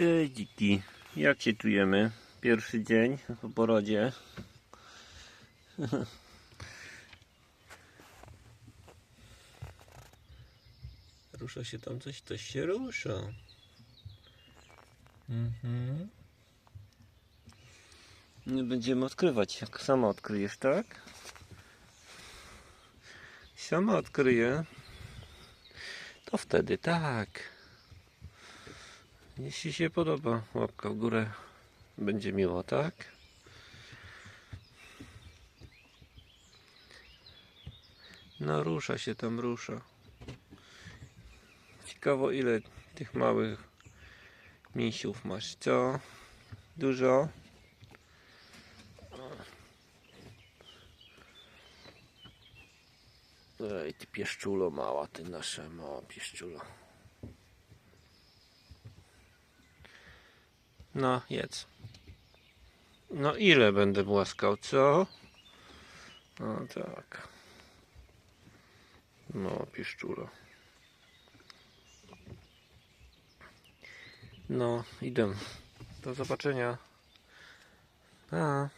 Cześć dziki, jak się czujemy? Pierwszy dzień w porodzie. Rusza się tam coś, coś się rusza. Mhm. Nie będziemy odkrywać, jak sama odkryjesz, tak? Sama odkryje, to wtedy tak. Jeśli się podoba, łapka w górę będzie miło, tak? No rusza się tam, rusza. Ciekawo ile tych małych misiów masz, co? Dużo? Ej, ty pieszczulo mała, ty nasza mała pieszczulo. No, jedz. No ile będę głaskał, co? No tak. No, pieszczulo. No, idę. Do zobaczenia. A.